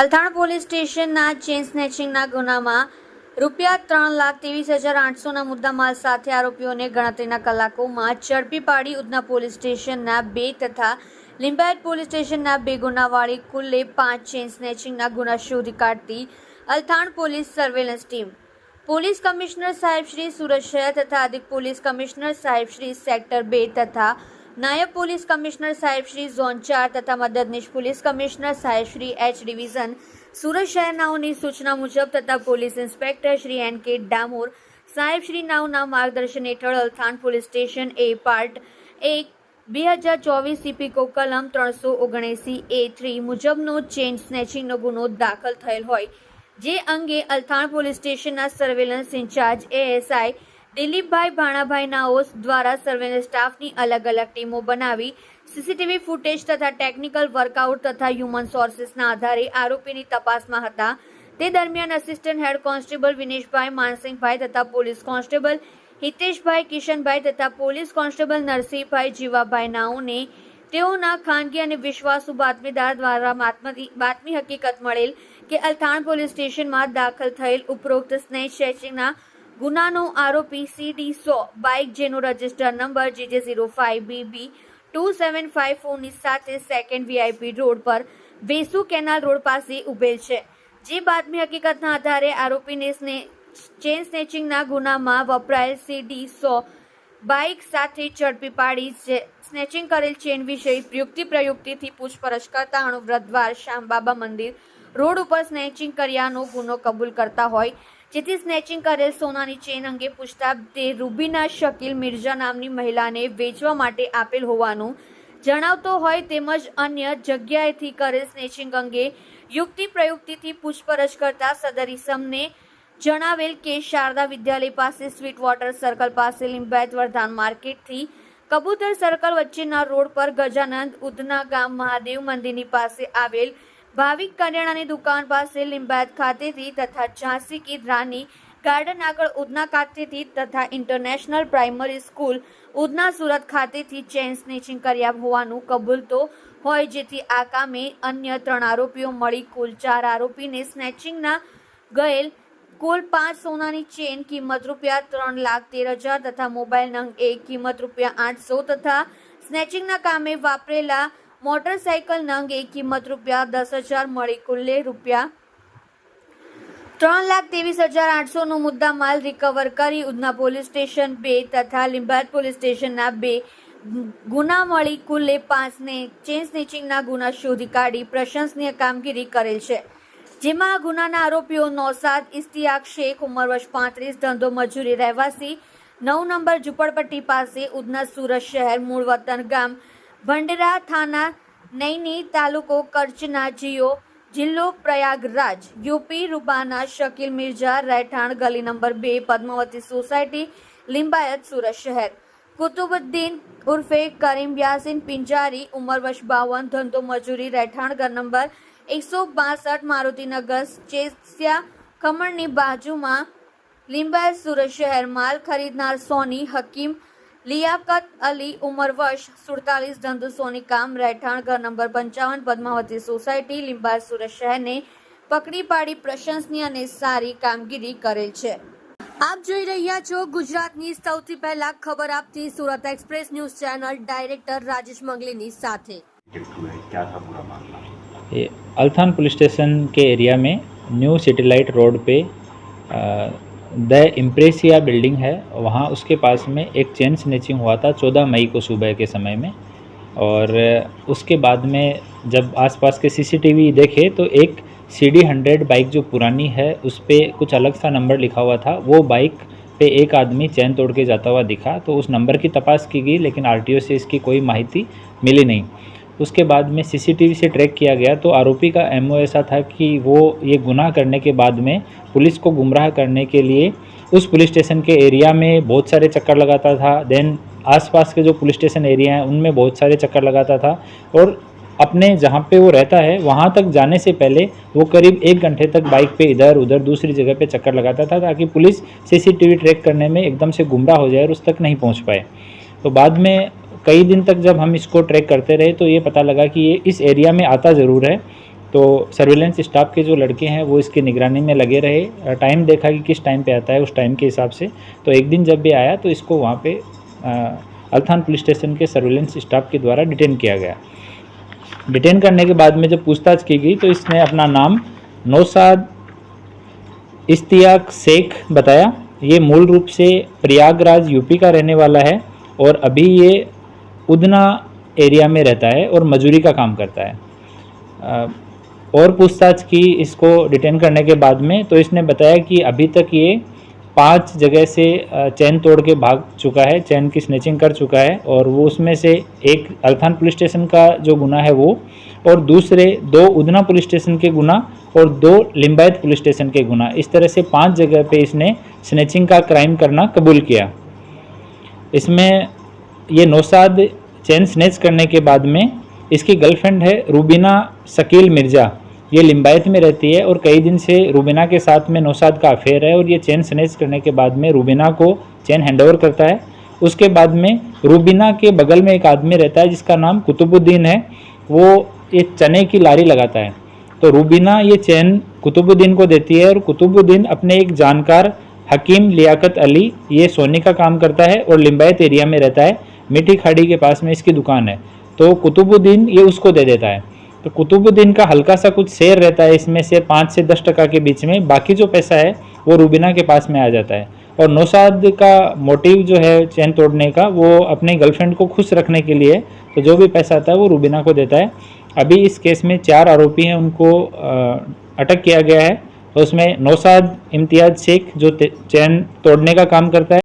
Althan police સ્ટેશનના chain સ્નેચિંગના ગુનામાં રૂપિયા ત્રણ લાખ ત્રેવીસ હજાર આઠસોના મુદ્દામાલ સાથે આરોપીઓને ગણતરીના કલાકોમાં ઝડપી પાડી ઉધના પોલીસ સ્ટેશનના બે તથા લિંબાયત પોલીસ સ્ટેશનના બે ગુનાવાળી કુલ્લે પાંચ ચેન સ્નેચિંગના ગુના શોધી કાઢતી Althan police surveillance team. Police commissioner સાહેબ શ્રી સુરત શહેર તથા અધિક પોલીસ કમિશનર સાહેબ શ્રી સેક્ટર બે તથા નાયબ પોલીસ કમિશનર સાહેબ શ્રી ઝોન ચાર તથા મદદનીશ પોલીસ કમિશનર સાહેબ શ્રી એચ ડિવિઝન, સુરત શહેરનાઓની સૂચના મુજબ તથા પોલીસ ઇન્સ્પેક્ટર શ્રી એન કે ડામોર, સાહેબ શ્રી નાવના માર્ગદર્શન હેઠળ Althan police station A part એક, બે હજાર ચોવીસ સીપીકો કલમ ત્રણસો ઓગણએંસી એ થ્રી મુજબનો ચેન સ્નેચિંગનો ગુનો દાખલ થયેલ હોય. જે અંગે અલથાણ પોલીસ સ્ટેશનના surveillance in-charge ASI Dilipbhai Bhanabhai નાઓસ દ્વારા સર્વેલન્સ સ્ટાફની અલગ અલગ ટીમો બનાવી, સીસીટીવી ફૂટેજ તથા ટેકનિકલ વર્કઆઉટ તથા હ્યુમન સોર્સિસના આધારે આરોપીની તપાસમાં હતા. તે દરમિયાન આસિસ્ટન્ટ હેડ કોન્સ્ટેબલ વિનેશભાઈ માનસિંહભાઈ તથા પોલીસ કોન્સ્ટેબલ હિતેશભાઈ કિશનભાઈ તથા પોલીસ કોન્સ્ટેબલ નરસિંહભાઈ જીવાભાઈ નાઓને તેઓના ખાનગી અને વિશ્વાસુ બાતમીદાર દ્વારા બાતમી હકીકત મળેલ કે અલથાણ પોલીસ સ્ટેશનમાં દાખલ થયેલ ઉપરોક્ત સ્નેચ ચેચિંગના ગુનાનો આરોપી સીડી સો. બાઇક જેનો register number GJ zero five BB two seven five ફોરની સાથે સેકન્ડ વીઆઈપી રોડ પર વેસુ કેનાલ રોડ પાસે ઉભેલ છે. જે બાતમી હકીકતના આધારે આરોપીને સ્ને, ચેન સ્નેચિંગના ગુનામાં વપરાયેલ સીડી સો બાઇક સાથે ઝડપી પાડી છે. સ્નેચિંગ કરેલ ચેન વિશે પ્રયુક્તિ પ્રયુક્તિથી પૂછપરછ કરતા અણુવ્રતદ્વાર શ્યામબાબા મંદિર રોડ ઉપર સ્નેચિંગ કર્યાનો ગુનો કબૂલ કરતા હોય જેથી સ્નેચિંગ કરેલ સોનાની ચેન અંગે પૂછતા તે રૂબીના શકીલ મિર્ઝા નામની મહિલાને વેચવા માટે આપેલ હોવાનું જણાવતો હોય તેમજ અન્ય જગ્યાએથી કરેલ સ્નેચિંગ અંગે યુક્તિ પ્રયુક્તિથી પૂછપરછ કરતા સદર ઇસમને જણાવેલ કે શારદા વિદ્યાલય પાસે સ્વીટ વોટર સર્કલ પાસે લિંબાયત વર્ધાન માર્કેટથી કબૂતર સર્કલ વચ્ચેના રોડ પર ગજાનંદ ઉધના ગામ મહાદેવ મંદિરની પાસે આવેલ ભાવિક કરિયાણાની દુકાન પાસે લિંબાયત ખાતેથી તથા ઝાંસી કી રાની ગાર્ડન આગળ ઉધના ખાતેથી તથા international primary school Udhna Surat ખાતેથી ચેન સ્નેચિંગ કર્યા હોવાનું કબૂલતો હોય, જેથી આ કામે અન્ય ત્રણ આરોપીઓ મળી. કુલ ચાર આરોપીને સ્નેચિંગના ગયેલ કુલ પાંચ સોનાની ચેન કિંમત રૂપિયા ત્રણ લાખ તેર હજાર તથા મોબાઈલ નંગ એક કિંમત રૂપિયા આઠસો તથા સ્નેચિંગના કામે વાપરેલા મોટરસાઇકલ નંગ એક કિંમત રૂપિયા દસ હજાર મળી કુલ્લે રૂપિયા. ત્રણ લાખ ત્રેવીસ હજાર આઠસોનો મુદ્દા માલ રિકવર કરી ઉધના પોલીસ સ્ટેશન બે તથા લિંબાયત પોલીસ સ્ટેશનના બે ગુના મળી કુલ્લે પાંચને ચેન સ્નેચિંગના ગુના શોધી કાઢી પ્રશંસનીય કામગીરી કરેલ છે. જેમાં ગુનાના આરોપીઓ નૌસાદ ઇસ્તિયાક શેખ, ઉંમર વર્ષ પાંત્રીસ, ધંધો મજૂરી, રહેવાસી, નવ નંબર ઝુંપડપટ્ટી પાસે ઉધના સુરત શહેર, મૂળ વતન ગામ ભંડેરા થાના નૈની તાલુકો કરચના જીઓ, જિલ્લો પ્રયાગરાજ, યુપી રૂબાના શકીલ મિર્ઝા રહેઠાણ ગલી નંબર બે, પદ્માવતી સોસાયટી, લિંબાયત સુરત શહેર. કુતુબુદ્દીન ઉર્ફે કરીમ યાસીન પિંજારી, ઉંમર વર્ષ બાવન, ધંધો મજૂરી, રહેઠાણ ઘર નંબર એકસો બાસઠ મારુતિનગર ચેસ્યા, ખમણની બાજુમાં લિંબાયત સુરત શહેર. માલ ખરીદનાર સોની હકીમ લિયાકત અલી ઉંમર વર્ષ સુડતાલીસ ધંધુ સોની કામ રહેઠાણ ઘર નંબર પંચાવન પદ્માવતી સોસાયટી લિંબાયત સુરત શહેરને પકડી પાડી પ્રશંસનીય અને સારી કામગીરી કરેલ છે આપ જોઈ રહ્યા છો ગુજરાતની સૌથી પહેલા ખબર આપતી Surat express news channel director Rajesh મંગલીની સાથે हुए क्या था पूरा मामला ये अल्थान पुलिस स्टेशन के एरिया में न्यू सिटी लाइट रोड पे the Impressia building है। वहाँ उसके पास में एक चेन स्नेचिंग हुआ था चौदह मई को सुबह के समय में। और उसके बाद में जब आसपास के सीसीटीवी देखे तो एक सी डी हंड्रेड बाइक जो पुरानी है, उस पर कुछ अलग सा नंबर लिखा हुआ था। वो बाइक पे एक आदमी चैन तोड़ के जाता हुआ दिखा तो उस नंबर की तपास की गई, लेकिन आरटीओ से इसकी कोई माहिती मिली नहीं। उसके बाद में सीसीटीवी से ट्रैक किया गया तो आरोपी का एमओ ऐसा था कि वो ये गुनाह करने के बाद में पुलिस को गुमराह करने के लिए उस पुलिस स्टेशन के एरिया में बहुत सारे चक्कर लगाता था। देन आसपास के जो पुलिस स्टेशन एरिया हैं, उनमें बहुत सारे चक्कर लगाता था और अपने जहाँ पे वो रहता है, वहाँ तक जाने से पहले वो करीब एक घंटे तक बाइक पे इधर उधर दूसरी जगह पे चक्कर लगाता था ताकि पुलिस सीसीटीवी ट्रैक करने में एकदम से गुमराह हो जाए और उस तक नहीं पहुँच पाए। तो बाद में कई दिन तक जब हम इसको ट्रैक करते रहे तो ये पता लगा कि ये इस एरिया में आता ज़रूर है। तो सर्विलेंस स्टाफ के जो लड़के हैं, वो इसकी निगरानी में लगे रहे। टाइम देखा कि किस टाइम पे आता है, उस टाइम के हिसाब से। तो एक दिन जब भी आया तो इसको वहाँ पे अल्थान पुलिस स्टेशन के सर्विलेंस स्टाफ के द्वारा डिटेन किया गया। डिटेन करने के बाद में जब पूछताछ की गई तो इसने अपना नाम नौसाद इश्तियाक शेख बताया। ये मूल रूप से प्रयागराज, यूपी का रहने वाला है और अभी ये उदना एरिया में रहता है और मजूरी का काम करता है। और पूछताछ की इसको डिटेन करने के बाद में तो इसने बताया कि अभी तक ये पाँच जगह से चैन तोड़ के भाग चुका है, चैन की स्नेचिंग कर चुका है और वो उसमें से एक अल्थान पुलिस स्टेशन का जो गुना है वो और दूसरे दो उदना पुलिस स्टेशन के गुना और दो लिम्बायत पुलिस स्टेशन के गुना। इस तरह से पाँच जगह पे इसने स्नेचिंग का क्राइम करना कबूल किया। इसमें ये नौसाद चैन स्नेच करने के बाद में इसकी गर्लफ्रेंड है रूबीना शकील मिर्ज़ा। ये लिम्बायत में रहती है और कई दिन से रूबीना के साथ में नौसाद का अफेयर है और ये चैन स्नेच करने के बाद में रूबीना को चैन हैंडओवर करता है। उसके बाद में रूबीना के बगल में एक आदमी रहता है जिसका नाम कुतुबुद्दीन है। वो ये चने की लारी लगाता है। तो रूबीना ये चैन कुतुबुद्दीन को देती है और कुतुबुद्दीन अपने एक जानकार हकीम लियाकत अली, ये सोने का काम करता है और लिम्बायत एरिया में रहता है। मीठी खाड़ी के पास में इसकी दुकान है। तो कुतुबुद्दीन ये उसको दे देता है। तो कुतुबुद्दीन का हल्का सा कुछ शेयर रहता है, इसमें से पाँच से दस टका के बीच में। बाकी जो पैसा है, वो रूबीना के पास में आ जाता है। और नौसाद का मोटिव जो है चैन तोड़ने का, वो अपनी गर्लफ्रेंड को खुश रखने के लिए तो जो भी पैसा आता है, वो रूबीना को देता है। अभी इस केस में चार आरोपी हैं, उनको अटक किया गया है। तो उसमें नौसाद इम्तियाज़ शेख, जो चैन तोड़ने का काम करता है